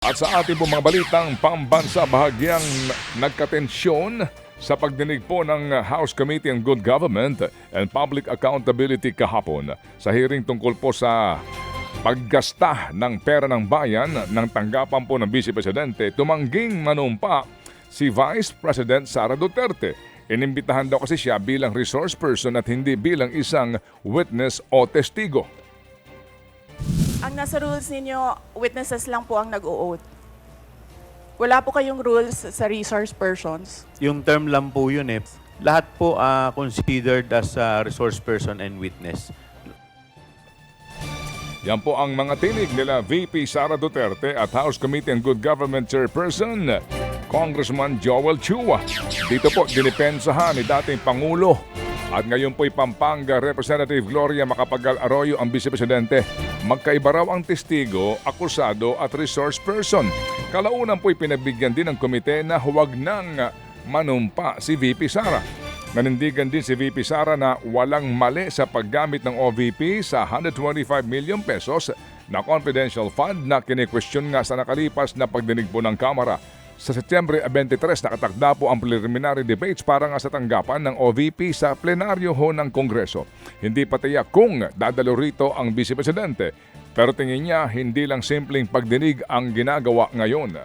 At sa ating pong mga balitang pambansa, bahagyang nagkatensyon sa pagdinig po ng House Committee on Good Government and Public Accountability kahapon sa hearing tungkol po sa paggasta ng pera ng bayan ng tanggapan po ng Vice Presidente, tumangging manumpa si Vice President Sara Duterte. Inimbitahan daw kasi siya bilang resource person at hindi bilang isang witness o testigo. Ang nasa rules ninyo, witnesses lang po ang nag-o-oath. Wala po kayong rules sa resource persons. Yung term lang po yun eh. Lahat po ah, considered as a resource person and witness. Yan po ang mga tinig nila VP Sara Duterte at House Committee on Good Government Chairperson, Congressman Joel Chua. Dito po dinipensahan ni dating Pangulo at ngayon po'y Pampanga Representative Gloria Macapagal Arroyo ang Vice Presidente. Magkaiba raw ang testigo, akusado at resource person. Kalaunan po'y pinabigyan din ng komite na huwag nang manumpa si VP Sara. Nanindigan din si VP Sara na walang mali sa paggamit ng OVP sa 125 million pesos na confidential fund na kine-question nga sa nakalipas na pagdinig po ng Kamara. Sa Setyembre 23, nakatakda po ang preliminary debates para nga sa tanggapan ng OVP sa plenaryo ho ng Kongreso. Hindi pa tiyak kung dadalo rito ang Vice Presidente, pero tingin niya hindi lang simpleng pagdinig ang ginagawa ngayon.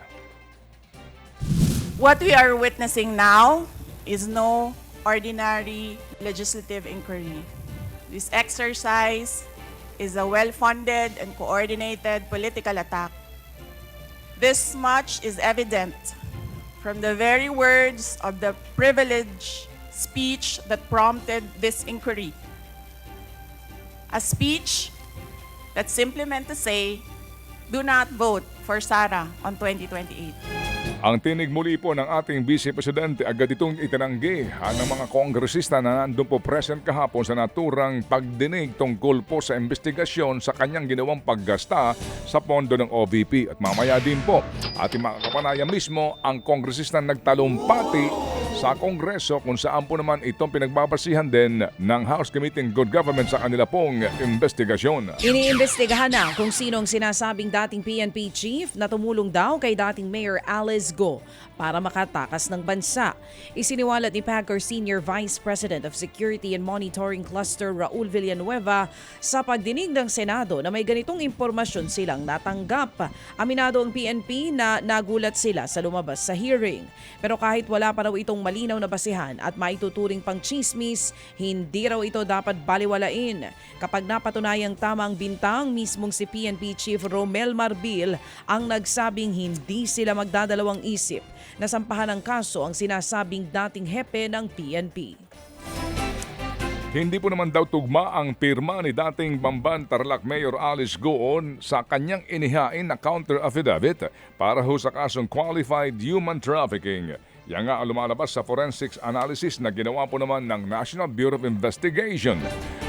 What we are witnessing now is no ordinary legislative inquiry. This exercise is a well-funded and coordinated political attack. This much is evident from the very words of the privileged speech that prompted this inquiry. A speech that simply meant to say, do not vote for Sara on 2028. Ang tinig muli po ng ating Vice Presidente agad itong itinanggi ng mga kongresista na nandun po present kahapon sa naturang pagdinig tungkol po sa investigasyon sa kanyang ginawang paggasta sa pondo ng OVP. At mamaya din po, ating mga kapanaya mismo, ang kongresista nagtalumpati sa Kongreso kung saan po naman itong pinagbabasihan din ng House Committee on Good Government sa kanila pong investigasyon. Iniimbestigahan na kung sinong sinasabing dating PNP chief na tumulong daw kay dating Mayor Alice Go para makatakas ng bansa. Isiniwalat ni PAGCOR Senior Vice President of Security and Monitoring Cluster Raul Villanueva sa pagdinig ng Senado na may ganitong impormasyon silang natanggap. Aminado ang PNP na nagulat sila sa lumabas sa hearing. Pero kahit wala pa raw itong malinaw na basihan at maituturing pang chismis, hindi raw ito dapat baliwalain. Kapag napatunayang tamang bintang, mismong si PNP Chief Romel Marbil ang nagsabing hindi sila magdadalawang isip na sampahan ng kaso ang sinasabing dating hepe ng PNP. Hindi po naman daw tugma ang pirma ni dating Bamban Tarlac Mayor Alice Goon sa kanyang inihain na counter affidavit para ho sa kasong qualified human trafficking. Yan nga ang lumalabas sa forensics analysis na ginawa po naman ng National Bureau of Investigation.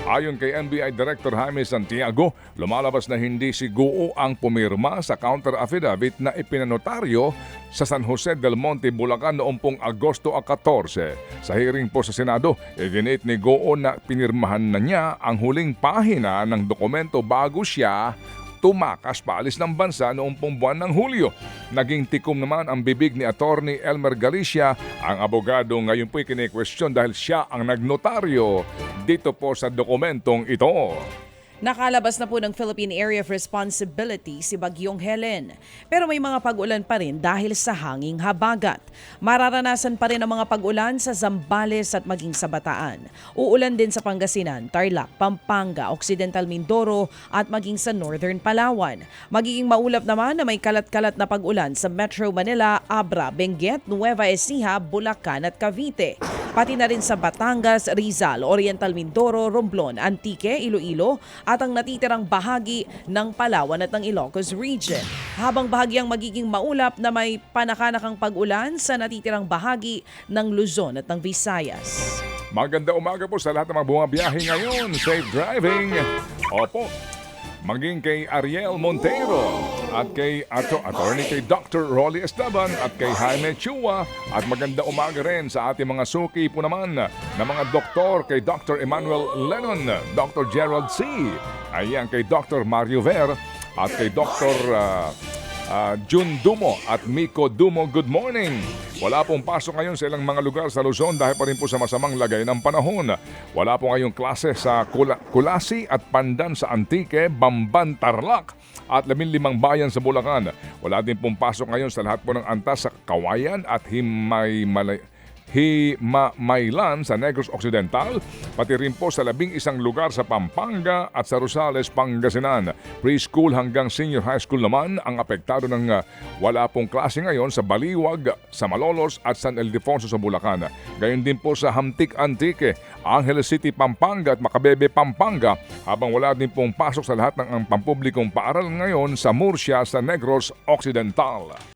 Ayon kay NBI Director Jaime Santiago, lumalabas na hindi si Goo ang pumirma sa counter affidavit na ipinanotaryo sa San Jose del Monte, Bulacan noong pong Agosto 14. Sa hearing po sa Senado, iginit ni Goo na pinirmahan na niya ang huling pahina ng dokumento bago siya tumakas paalis ng bansa noong pong buwan ng Hulyo. Naging tikom naman ang bibig ni Attorney Elmer Galicia, ang abogado ngayon po'y kine-question dahil siya ang nagnotaryo dito po sa dokumentong ito. Nakalabas na po ng Philippine Area of Responsibility si Bagyong Helen. Pero may mga pag-ulan pa rin dahil sa hanging habagat. Mararanasan pa rin ang mga pag-ulan sa Zambales at maging sa Bataan. Uulan din sa Pangasinan, Tarlac, Pampanga, Occidental Mindoro at maging sa Northern Palawan. Magiging maulap naman na may kalat-kalat na pag-ulan sa Metro Manila, Abra, Benguet, Nueva Ecija, Bulacan at Cavite. Pati na rin sa Batangas, Rizal, Oriental Mindoro, Romblon, Antique, Iloilo at ang natitirang bahagi ng Palawan at ng Ilocos Region. Habang bahagyang magiging maulap na may panakanakang pag-ulan sa natitirang bahagi ng Luzon at ng Visayas. Maganda umaga po sa lahat ng mga bumabiyahe ngayon. Safe driving. Opo. Maging kay Ariel Montero at kay ato, attorney kay Dr. Rolly Esteban at kay Jaime Chua at maganda umaga rin sa ating mga suki po naman na mga doktor kay Dr. Emmanuel Lennon, Dr. Gerald C. Ayan kay Dr. Mario Ver at kay Dr. ah, ah, June Dumo at Miko Dumo, good morning. Wala pong pasok ngayon sa ilang mga lugar sa Luzon dahil pa rin po sa masamang lagay ng panahon. Wala po ngayong klase sa Kula- Kulasi at Pandan sa Antique, Bamban, Tarlac at 15 bayan sa Bulacan. Wala din pong pasok ngayon sa lahat po ng antas sa Kawayan at Himay Malay Himamaylan sa Negros Occidental, pati rin po sa labing isang lugar sa Pampanga at sa Rosales, Pangasinan. Preschool hanggang senior high school naman ang apektado ng uh, wala pong klase ngayon sa Baliwag, sa Malolos at San Ildefonso sa Bulacan. Gayon din po sa Hamtik Antique, Angeles City, Pampanga at Macabebe, Pampanga, habang wala din pong pasok sa lahat ng ang pampublikong paaralan ngayon sa Murcia sa Negros Occidental.